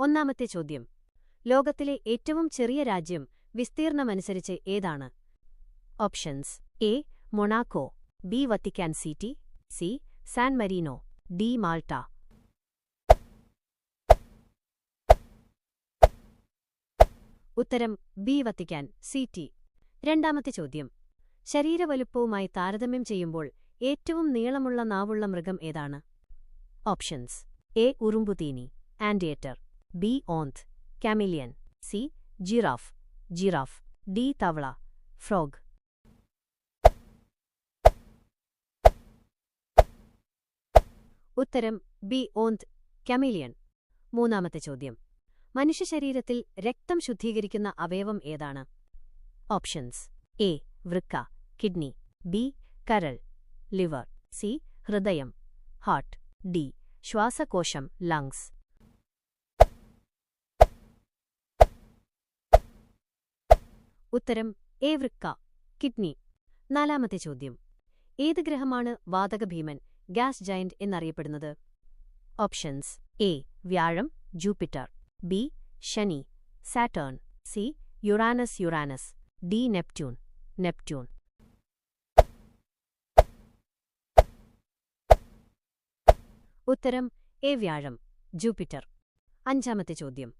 ഒന്നാമത്തെ ചോദ്യം. ലോകത്തിലെ ഏറ്റവും ചെറിയ രാജ്യം വിസ്തീർണമനുസരിച്ച് ഏതാണ്? Options. A Monaco. B Vatican City. C San Marino. D Malta. ഉത്തരം ബി വത്തിക്കാൻ സിറ്റി. രണ്ടാമത്തെ ചോദ്യം. ശരീരവലുപ്പവുമായി താരതമ്യം ചെയ്യുമ്പോൾ ഏറ്റവും നീളമുള്ള നാവുള്ള മൃഗം ഏതാണ്? ഓപ്ഷൻസ്. എ ഉറുമ്പുതീനി. ആൻഡിയേറ്റർ. ബി ഓന്ത് chameleon C giraffe giraffe D തവള ഫ്രോഗ്. ഉത്തരം ബി ഓന്ത് കമിലിയൻ. മൂന്നാമത്തെ ചോദ്യം. മനുഷ്യ ശരീരത്തിൽ രക്തം ശുദ്ധീകരിക്കുന്ന അവയവം ഏതാണ്? ഓപ്ഷൻസ്. എ വൃക്ക കിഡ്നി. ബി കരൾ. ലിവർ. സി ഹൃദയം. ഹാർട്ട്. ഡി ശ്വാസകോശം ലങ്സ്. ഉത്തരം എ വൃക്ക കിഡ്നി. നാലാമത്തെ ചോദ്യം. ഏത് ഗ്രഹമാണ് വാതക ഭീമൻ ഗ്യാസ് ജയന്റ് എന്നറിയപ്പെടുന്നത്? ഓപ്ഷൻസ് എ വ്യാഴം ജൂപ്പിറ്റർ ബി ശനി Saturn C Uranus Uranus D Neptune Neptune. ഉത്തരം എ വ്യാഴം ജൂപ്പിറ്റർ. അഞ്ചാമത്തെ ചോദ്യം.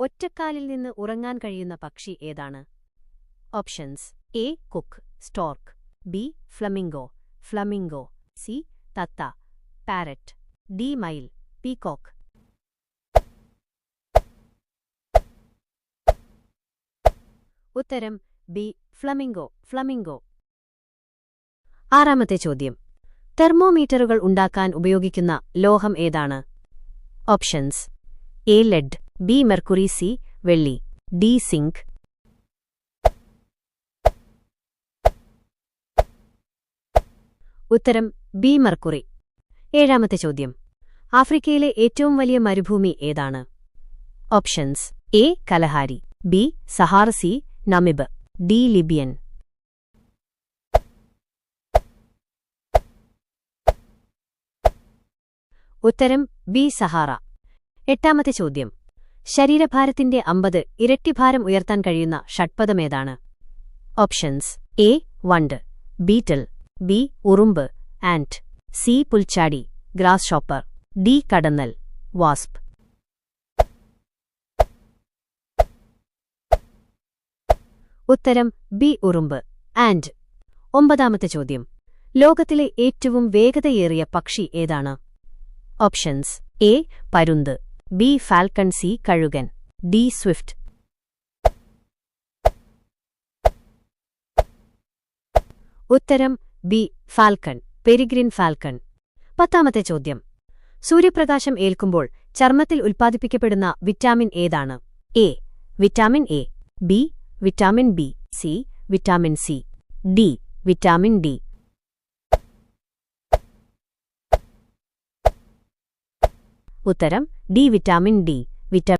ഒറ്റക്കാലിൽ നിന്ന് ഉറങ്ങാൻ കഴിയുന്ന പക്ഷി ഏതാണ്? Options A cook stork B flamingo flamingo C തത്ത പാരറ്റ് ഡി മൈൽ പീകോക്ക് ഉത്തരം ബി ഫ്ലമിംഗോ ഫ്ലമിംഗോ ആറാമത്തെ ചോദ്യം. തെർമോമീറ്ററുകൾ ഉണ്ടാക്കാൻ ഉപയോഗിക്കുന്ന ലോഹം ഏതാണ്? Options A lead B mercury C വെള്ളി. ഡി സിങ്ക് ഉത്തരം ബി മർക്കുറി. ഏഴാമത്തെ ചോദ്യം. ആഫ്രിക്കയിലെ ഏറ്റവും വലിയ മരുഭൂമി ഏതാണ്? Options. A. Kalahari. B. Sahara C. Namib. D. Libyan. ഉത്തരം ബി. സഹാറ. എട്ടാമത്തെ ചോദ്യം. ശരീരഭാരത്തിന്റെ അമ്പത് ഇരട്ടിഭാരം ഉയർത്താൻ കഴിയുന്ന ഷഡ്പദമേതാണ് ഓപ്ഷൻസ്. എ. വണ്ട്. ബീറ്റൽ. ബി ഉറുമ്പ് ആൻഡ് സി പുൽച്ചാടി ഗ്രാസ് ഷോപ്പർ. ഡി കടന്നൽ വാസ്പ്. ഉത്തരം ബി ഉറുമ്പ്. ആൻഡ് ഒമ്പതാമത്തെ ചോദ്യം. ലോകത്തിലെ ഏറ്റവും വേഗതയേറിയ പക്ഷി ഏതാണ്? ഓപ്ഷൻസ് എ പരുന്ത്. ബി ഫാൽക്കൺ സി കഴുകൻ. D swift. ഉത്തരം ബി ഫാൽക്കൺ പെരിഗ്രിൻ ഫാൽക്കൺ. പത്താമത്തെ ചോദ്യം. സൂര്യപ്രകാശം ഏൽക്കുമ്പോൾ ചർമ്മത്തിൽ ഉൽപ്പാദിപ്പിക്കപ്പെടുന്ന വിറ്റാമിൻ ഏതാണ്? A vitamin A B vitamin B C vitamin C D vitamin D. ഉത്തരം ഡി വിറ്റാമിൻ ഡി വിറ്റാമിൻ